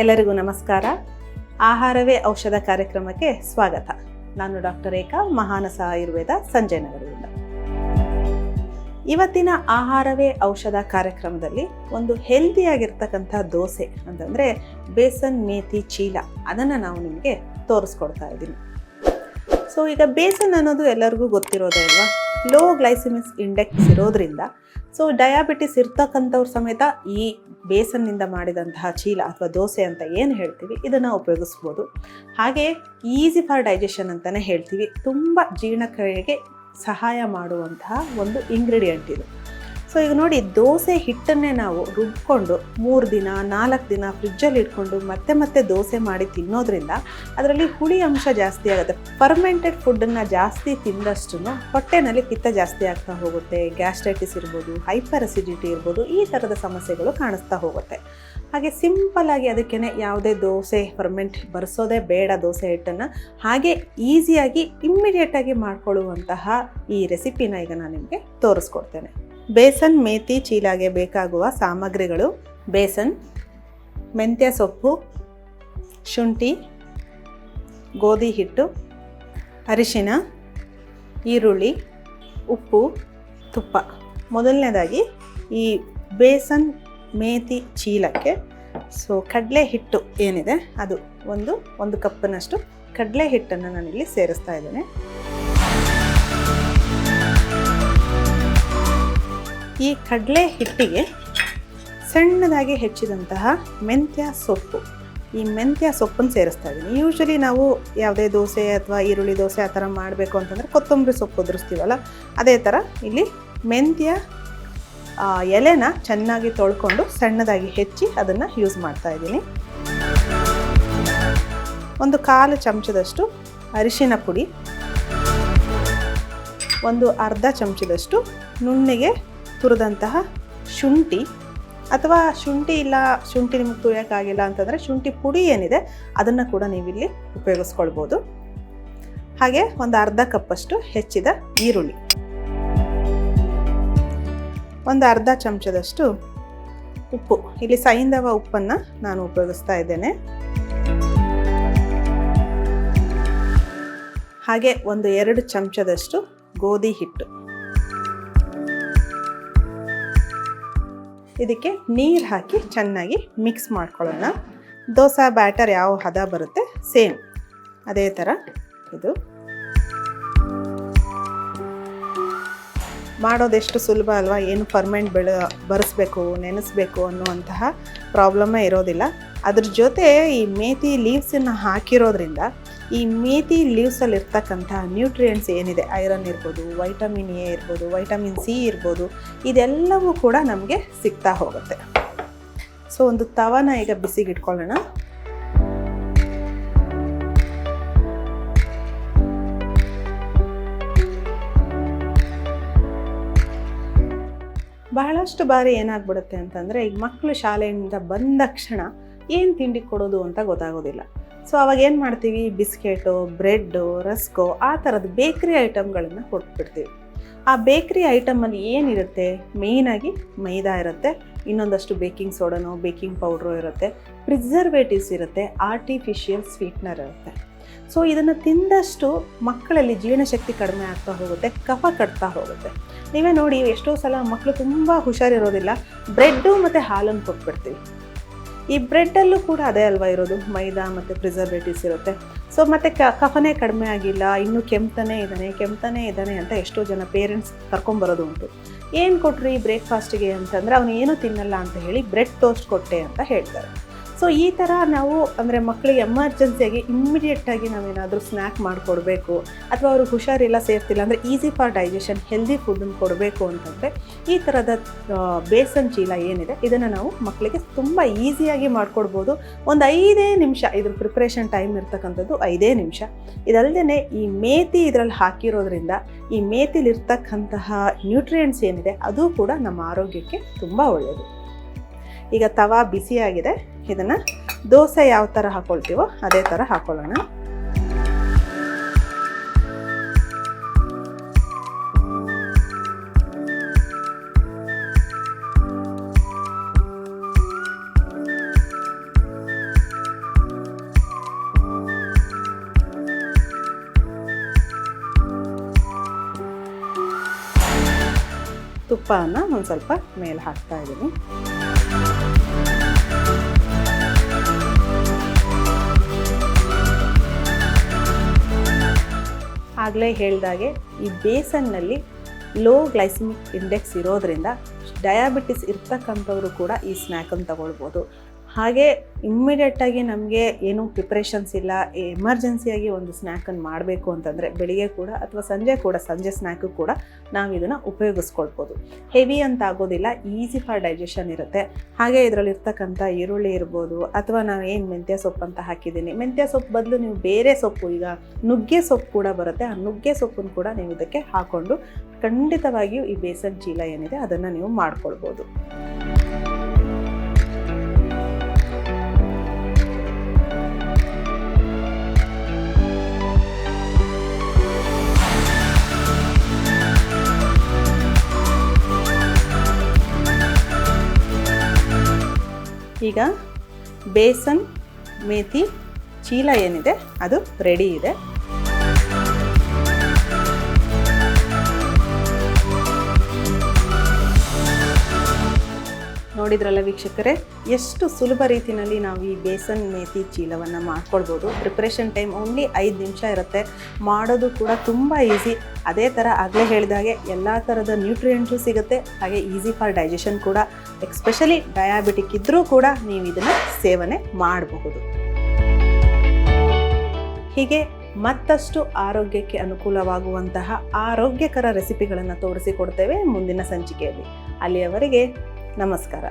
ಎಲ್ಲರಿಗೂ ನಮಸ್ಕಾರ. ಆಹಾರವೇ ಔಷಧ ಕಾರ್ಯಕ್ರಮಕ್ಕೆ ಸ್ವಾಗತ. ನಾನು ಡಾಕ್ಟರ್ ರೇಖಾ ಮಹಾನಸ ಆಯುರ್ವೇದ ಸಂಜಯ್ ನಗರದಿಂದ. ಇವತ್ತಿನ ಆಹಾರವೇ ಔಷಧ ಕಾರ್ಯಕ್ರಮದಲ್ಲಿ ಒಂದು ಹೆಲ್ದಿಯಾಗಿರ್ತಕ್ಕಂಥ ದೋಸೆ ಅಂತಂದರೆ ಬೇಸನ್ ಮೇಥಿ ಚೀಲ, ಅದನ್ನು ನಾವು ನಿಮಗೆ ತೋರಿಸ್ಕೊಡ್ತಾ ಇದ್ದೀನಿ. ಸೊ ಈಗ ಬೇಸನ್ ಅನ್ನೋದು ಎಲ್ಲರಿಗೂ ಗೊತ್ತಿರೋದೇ ಅಲ್ವಾ? ಲೋ ಗ್ಲೈಸಿಮಿಕ್ಸ್ ಇಂಡೆಕ್ಸ್ ಇರೋದ್ರಿಂದ. ಸೊ ಡಯಾಬಿಟಿಸ್ ಇರ್ತಕ್ಕಂಥವ್ರ ಸಮೇತ ಈ ಬೇಸನ್ನಿಂದ ಮಾಡಿದಂತಹ ಚೀಲ ಅಥವಾ ದೋಸೆ ಅಂತ ಏನು ಹೇಳ್ತೀವಿ? ಇದನ್ನು ಉಪಯೋಗಿಸ್ಬೋದು. ಹಾಗೆ ಈಸಿ ಫಾರ್ ಡೈಜೆಷನ್ ಅಂತಲೇ ಹೇಳ್ತೀವಿ. ತುಂಬ ಜೀರ್ಣಕ್ರಿಯೆಗೆ ಸಹಾಯ ಮಾಡುವಂತಹ ಒಂದು ಇಂಗ್ರೀಡಿಯೆಂಟ್ ಇದು. ಸೊ ಈಗ ನೋಡಿ, ದೋಸೆ ಹಿಟ್ಟನ್ನೇ ನಾವು ರುಬ್ಕೊಂಡು ಮೂರು ದಿನ, ನಾಲ್ಕು ದಿನ ಫ್ರಿಜ್ಜಲ್ಲಿ ಇಟ್ಕೊಂಡು ಮತ್ತೆ ಮತ್ತೆ ದೋಸೆ ಮಾಡಿ ತಿನ್ನೋದ್ರಿಂದ ಅದರಲ್ಲಿ ಹುಳಿ ಅಂಶ ಜಾಸ್ತಿ ಆಗುತ್ತೆ. ಫರ್ಮೆಂಟೆಡ್ ಫುಡ್ಡನ್ನು ಜಾಸ್ತಿ ತಿಂದಷ್ಟು ಹೊಟ್ಟೆನಲ್ಲಿ ಪಿತ್ತ ಜಾಸ್ತಿ ಆಗ್ತಾ ಹೋಗುತ್ತೆ. ಗ್ಯಾಸ್ಟ್ರೈಟಿಸ್ ಇರ್ಬೋದು ಹೈಪರ್ ಅಸಿಡಿಟಿ ಇರ್ಬೋದು, ಈ ಥರದ ಸಮಸ್ಯೆಗಳು ಕಾಣಿಸ್ತಾ ಹೋಗುತ್ತೆ. ಹಾಗೆ ಸಿಂಪಲ್ ಆಗಿ ಅದಕ್ಕೇ ಯಾವುದೇ ದೋಸೆ ಫರ್ಮೆಂಟ್ ಬರೆಸೋದೇ ಬೇಡ ದೋಸೆ ಹಿಟ್ಟನ್ನು. ಹಾಗೆ ಈಸಿಯಾಗಿ ಇಮ್ಮಿಡಿಯೇಟಾಗಿ ಮಾಡಿಕೊಳ್ಳುವಂತಹ ಈ ರೆಸಿಪಿನ ಈಗ ನಾನು ನಿಮಗೆ ತೋರಿಸ್ಕೊಡ್ತೇನೆ. ಬೇಸನ್ ಮೇತಿ ಚೀಲಾಗೆ ಬೇಕಾಗುವ ಸಾಮಗ್ರಿಗಳು ಬೇಸನ್, ಮೆಂತ್ಯ ಸೊಪ್ಪು, ಶುಂಠಿ, ಗೋಧಿ ಹಿಟ್ಟು, ಅರಿಶಿನ, ಈರುಳ್ಳಿ, ಉಪ್ಪು, ತುಪ್ಪ. ಮೊದಲನೇದಾಗಿ ಈ ಬೇಸನ್ ಮೇತಿ ಚೀಲಕ್ಕೆ ಸೊ ಕಡಲೆ ಹಿಟ್ಟು ಏನಿದೆ ಅದು ಒಂದು ಒಂದು ಕಪ್ಪಿನಷ್ಟು ಕಡಲೆ ಹಿಟ್ಟನ್ನು ನಾನಿಲ್ಲಿ ಸೇರಿಸ್ತಾ ಇದ್ದೇನೆ. ಈ ಕಡಲೆ ಹಿಟ್ಟಿಗೆ ಸಣ್ಣದಾಗಿ ಹೆಚ್ಚಿದಂತಹ ಮೆಂತ್ಯ ಸೊಪ್ಪು. ಈ ಮೆಂತ್ಯ ಸೊಪ್ಪನ್ನು ಸೇರಿಸ್ತಾ ಇದ್ದೀನಿ. ಯೂಶ್ವಲಿ ನಾವು ಯಾವುದೇ ದೋಸೆ ಅಥವಾ ಈರುಳ್ಳಿ ದೋಸೆ ಆ ಥರ ಮಾಡಬೇಕು ಅಂತಂದರೆ ಕೊತ್ತಂಬರಿ ಸೊಪ್ಪು ಉದುರಿಸ್ತೀವಲ್ಲ, ಅದೇ ಥರ ಇಲ್ಲಿ ಮೆಂತ್ಯ ಎಲೆನ ಚೆನ್ನಾಗಿ ತೊಳ್ಕೊಂಡು ಸಣ್ಣದಾಗಿ ಹೆಚ್ಚಿ ಅದನ್ನು ಯೂಸ್ ಮಾಡ್ತಾ ಇದ್ದೀನಿ. ಒಂದು ಕಾಲು ಚಮಚದಷ್ಟು ಅರಿಶಿನ ಪುಡಿ, ಒಂದು ಅರ್ಧ ಚಮಚದಷ್ಟು ನುಣ್ಣಿಗೆ ತುರಿದಂತಹ ಶುಂಠಿ ಅಥವಾ ಶುಂಠಿ ಇಲ್ಲ, ಶುಂಠಿ ನಿಮಗೆ ತುಳಿಯೋಕ್ಕಾಗಿಲ್ಲ ಅಂತಂದರೆ ಶುಂಠಿ ಪುಡಿ ಏನಿದೆ, ಅದನ್ನು ಕೂಡ ನೀವಿಲ್ಲಿ ಉಪಯೋಗಿಸ್ಕೊಳ್ಬೋದು. ಹಾಗೆ ಒಂದು ಅರ್ಧ ಕಪ್ಪಷ್ಟು ಹೆಚ್ಚಿದ ಈರುಳ್ಳಿ. ಒಂದು ಅರ್ಧ ಚಮಚದಷ್ಟು ಉಪ್ಪು. ಇಲ್ಲಿ ಸೈಂಧವ ಉಪ್ಪನ್ನು ನಾನು ಉಪಯೋಗಿಸ್ತಾ ಇದ್ದೇನೆ. ಹಾಗೆ ಒಂದು ಎರಡು ಚಮಚದಷ್ಟು ಗೋಧಿ ಹಿಟ್ಟು. ಇದಕ್ಕೆ ನೀರು ಹಾಕಿ ಚೆನ್ನಾಗಿ ಮಿಕ್ಸ್ ಮಾಡ್ಕೊಳ್ಳೋಣ. ದೋಸೆ, ಬ್ಯಾಟರ್ ಯಾವ ಹದ ಬರುತ್ತೆ ಸೇಮ್ ಅದೇ ಥರ ಇದು. ಮಾಡೋದೆಷ್ಟು ಸುಲಭ ಅಲ್ವಾ? ಏನು ಫರ್ಮೆಂಟ್ ಬೆಳೆ, ಬರೆಸ್ಬೇಕು, ನೆನೆಸ್ಬೇಕು ಅನ್ನುವಂತಹ ಪ್ರಾಬ್ಲಮ್ಮೇ ಇರೋದಿಲ್ಲ. ಅದ್ರ ಜೊತೆ ಈ ಮೇಥಿ ಲೀವ್ಸನ್ನು ಹಾಕಿರೋದ್ರಿಂದ ಈ ಮೇಥಿ ಲೀವ್ಸಲ್ಲಿ ಇರ್ತಕ್ಕಂಥ ನ್ಯೂಟ್ರಿಯೆಂಟ್ಸ್ ಏನಿದೆ ಐರನ್ ಇರ್ಬೋದು ವೈಟಮಿನ್ ಎ ಇರ್ಬೋದು ವೈಟಮಿನ್ ಸಿ ಇರ್ಬೋದು, ಇದೆಲ್ಲವೂ ಕೂಡ ನಮಗೆ ಸಿಗ್ತಾ ಹೋಗುತ್ತೆ. ಸೊ ಒಂದು ತವನ ಈಗ ಬಿಸಿಗೆ ಇಟ್ಕೊಳ್ಳೋಣ ಬಹಳಷ್ಟು ಬಾರಿ ಏನಾಗ್ಬಿಡುತ್ತೆ ಅಂತಂದರೆ, ಈಗ ಮಕ್ಕಳು ಶಾಲೆಯಿಂದ ಬಂದ ಕ್ಷಣ ಏನು ತಿಂಡಿ ಕೊಡೋದು ಅಂತ ಗೊತ್ತಾಗೋದಿಲ್ಲ. ಸೊ ಅವಾಗ ಏನು ಮಾಡ್ತೀವಿ? ಬಿಸ್ಕೆಟು, ಬ್ರೆಡ್ಡು, ರಸ್ಕೋ ಆ ಥರದ ಬೇಕ್ರಿ ಐಟಮ್ಗಳನ್ನು ಕೊಟ್ಬಿಡ್ತೀವಿ. ಆ ಬೇಕ್ರಿ ಐಟಮಲ್ಲಿ ಏನಿರುತ್ತೆ? ಮೇಯ್ನಾಗಿ ಮೈದಾ ಇರುತ್ತೆ, ಇನ್ನೊಂದಷ್ಟು ಬೇಕಿಂಗ್ ಸೋಡನೋ, ಬೇಕಿಂಗ್ ಪೌಡ್ರು ಇರುತ್ತೆ, ಪ್ರಿಸರ್ವೇಟಿವ್ಸ್ ಇರುತ್ತೆ, ಆರ್ಟಿಫಿಷಿಯಲ್ ಸ್ವೀಟ್ನರ್ ಇರುತ್ತೆ. ಸೊ ಇದನ್ನು ತಿಂದಷ್ಟು ಮಕ್ಕಳಲ್ಲಿ ಜೀರ್ಣಶಕ್ತಿ ಕಡಿಮೆ ಆಗ್ತಾ ಹೋಗುತ್ತೆ, ಕಫ ಕಟ್ತಾ ಹೋಗುತ್ತೆ. ನೀವೇ ನೋಡಿ ಎಷ್ಟೋ ಸಲ ಮಕ್ಕಳು ತುಂಬ ಹುಷಾರಿರೋದಿಲ್ಲ, ಬ್ರೆಡ್ಡು ಮತ್ತು ಹಾಲನ್ನು ಕೊಟ್ಬಿಡ್ತೀವಿ. ಈ ಬ್ರೆಡ್ಡಲ್ಲೂ ಕೂಡ ಅದೇ ಅಲ್ವಾ ಇರೋದು? ಮೈದಾ ಮತ್ತು ಪ್ರಿಸರ್ವೇಟಿವ್ಸ್ ಇರುತ್ತೆ. ಸೊ ಮತ್ತು ಕ ಕಫನೇ ಕಡಿಮೆ ಆಗಿಲ್ಲ, ಇನ್ನೂ ಕೆಮ್ತಾನೇ ಇದ್ದಾನೆ ಕೆಮ್ತಾನೇ ಇದ್ದಾನೆ ಅಂತ ಎಷ್ಟೋ ಜನ ಪೇರೆಂಟ್ಸ್ ಕರ್ಕೊಂಬರೋದು ಉಂಟು. ಏನು ಕೊಟ್ರಿ ಬ್ರೇಕ್ಫಾಸ್ಟಿಗೆ ಅಂತಂದರೆ, ಅವನು ಏನೂ ತಿನ್ನಲ್ಲ ಅಂತ ಹೇಳಿ ಬ್ರೆಡ್ ಟೋಸ್ಟ್ ಕೊಟ್ಟೆ ಅಂತ ಹೇಳ್ತಾರೆ. ಸೊ ಈ ಥರ ನಾವು ಅಂದರೆ ಮಕ್ಕಳಿಗೆ ಎಮರ್ಜೆನ್ಸಿಯಾಗಿ ಇಮ್ಮಿಡಿಯೇಟಾಗಿ ನಾವೇನಾದರೂ ಸ್ನ್ಯಾಕ್ ಮಾಡಿಕೊಡ್ಬೇಕು ಅಥವಾ ಅವ್ರಿಗೆ ಹುಷಾರಿಲ್ಲ ಸೇರ್ತಿಲ್ಲ ಅಂದರೆ ಈಸಿ ಫಾರ್ ಡೈಜೆಷನ್ ಹೆಲ್ದಿ ಫುಡ್ಡನ್ನು ಕೊಡಬೇಕು ಅಂತಂದರೆ ಈ ಥರದ ಬೇಸನ್ ಚೀಲ ಏನಿದೆ ಇದನ್ನು ನಾವು ಮಕ್ಕಳಿಗೆ ತುಂಬ ಈಸಿಯಾಗಿ ಮಾಡಿಕೊಡ್ಬೋದು. ಒಂದು ಐದೇ ನಿಮಿಷ ಇದ್ರ ಪ್ರಿಪ್ರೇಷನ್ ಟೈಮ್ ಇರ್ತಕ್ಕಂಥದ್ದು ಐದೇ ನಿಮಿಷ. ಇದಲ್ಲದೆ ಈ ಮೇತಿ ಇದರಲ್ಲಿ ಹಾಕಿರೋದ್ರಿಂದ ಈ ಮೇತಿಲಿರ್ತಕ್ಕಂತಹ ನ್ಯೂಟ್ರಿಯೆಂಟ್ಸ್ ಏನಿದೆ ಅದು ಕೂಡ ನಮ್ಮ ಆರೋಗ್ಯಕ್ಕೆ ತುಂಬ ಒಳ್ಳೆಯದು ಈಗ ತವಾ ಬಿಸಿಯಾಗಿದೆ ಇದನ್ನು ದೋಸೆ ಯಾವ ಥರ ಹಾಕೊಳ್ತೀವೋ ಅದೇ ಥರ ಹಾಕೊಳ್ಳೋಣ. ತುಪ್ಪವನ್ನು ಒಂದು ಸ್ವಲ್ಪ ಮೇಲೆ ಹಾಕ್ತಾ ಇದ್ದೀನಿ. ಆಗಲೇ ಹೇಳ್ದಾಗೆ ಈ ಬೇಸನ್ನಲ್ಲಿ ಲೋ ಗ್ಲೈಸಿಮಿಕ್ ಇಂಡೆಕ್ಸ್ ಇರೋದ್ರಿಂದ ಡಯಾಬಿಟಿಸ್ ಇರ್ತಕ್ಕಂಥವ್ರು ಕೂಡ ಈ ಸ್ನ್ಯಾಕನ್ನು ತಗೊಳ್ಬೋದು. ಹಾಗೆ ಇಮ್ಮಿಡಿಯೇಟಾಗಿ ನಮಗೆ ಏನು ಪ್ರಿಪ್ರೇಷನ್ಸ್ ಇಲ್ಲ ಎಮರ್ಜೆನ್ಸಿಯಾಗಿ ಒಂದು ಸ್ನ್ಯಾಕನ್ನು ಮಾಡಬೇಕು ಅಂತಂದರೆ ಬೆಳಿಗ್ಗೆ ಕೂಡ ಅಥವಾ ಸಂಜೆ ಕೂಡ, ಸಂಜೆ ಸ್ನ್ಯಾಕು ಕೂಡ ನಾವು ಇದನ್ನು ಉಪಯೋಗಿಸ್ಕೊಳ್ಬೋದು. ಹೆವಿ ಅಂತ ಆಗೋದಿಲ್ಲ ಈಸಿ ಫಾರ್ ಡೈಜೆಷನ್ ಇರುತ್ತೆ. ಹಾಗೆ ಇದರಲ್ಲಿರ್ತಕ್ಕಂಥ ಈರುಳ್ಳಿ ಇರ್ಬೋದು, ಅಥವಾ ನಾವು ಏನು ಮೆಂತ್ಯ ಸೊಪ್ಪು ಅಂತ ಹಾಕಿದ್ದೀನಿ. ಮೆಂತ್ಯ ಸೊಪ್ಪು ಬದಲು ನೀವು ಬೇರೆ ಸೊಪ್ಪು, ಈಗ ನುಗ್ಗೆ ಸೊಪ್ಪು ಕೂಡ ಬರುತ್ತೆ. ಆ ನುಗ್ಗೆ ಸೊಪ್ಪನ್ನು ಕೂಡ ನೀವು ಇದಕ್ಕೆ ಹಾಕ್ಕೊಂಡು ಖಂಡಿತವಾಗಿಯೂ ಈ ಬೇಸನ್ ಚೀಲ ಏನಿದೆ ಅದನ್ನು ನೀವು ಮಾಡ್ಕೊಳ್ಬೋದು. ಈಗ ಬೇಸನ್ ಮೇಥಿ ಚೀಲ ಏನಿದೆ ಅದು ರೆಡಿ ಇದೆ. ನೋಡಿದ್ರಲ್ಲ ವೀಕ್ಷಕರೇ, ಎಷ್ಟು ಸುಲಭ ರೀತಿಯಲ್ಲಿ ನಾವು ಈ ಬೇಸನ್ ಮೇತಿ ಚೀಲವನ್ನು ಮಾಡ್ಕೊಳ್ಬೋದು. ಪ್ರಿಪ್ರೇಷನ್ ಟೈಮ್ ಓನ್ಲಿ ಐದು ನಿಮಿಷ ಇರುತ್ತೆ. ಮಾಡೋದು ಕೂಡ ತುಂಬ ಈಸಿ ಅದೇ ಥರ ಆಗಲೇ ಹೇಳಿದಾಗೆ ಎಲ್ಲ ಥರದ ನ್ಯೂಟ್ರಿಯೆಂಟ್ಸು ಸಿಗುತ್ತೆ. ಹಾಗೆ ಈಸಿ ಫಾರ್ ಡೈಜೆಷನ್ ಕೂಡ. ಎಕ್ಸ್ಪೆಷಲಿ ಡಯಾಬಿಟಿಕ್ ಇದ್ದರೂ ಕೂಡ ನೀವು ಇದನ್ನು ಸೇವನೆ ಮಾಡಬಹುದು. ಹೀಗೆ ಮತ್ತಷ್ಟು ಆರೋಗ್ಯಕ್ಕೆ ಅನುಕೂಲವಾಗುವಂತಹ ಆರೋಗ್ಯಕರ ರೆಸಿಪಿಗಳನ್ನು ತೋರಿಸಿಕೊಡ್ತೇವೆ ಮುಂದಿನ ಸಂಚಿಕೆಯಲ್ಲಿ. ಅಲ್ಲಿಯವರೆಗೆ ನಮಸ್ಕಾರ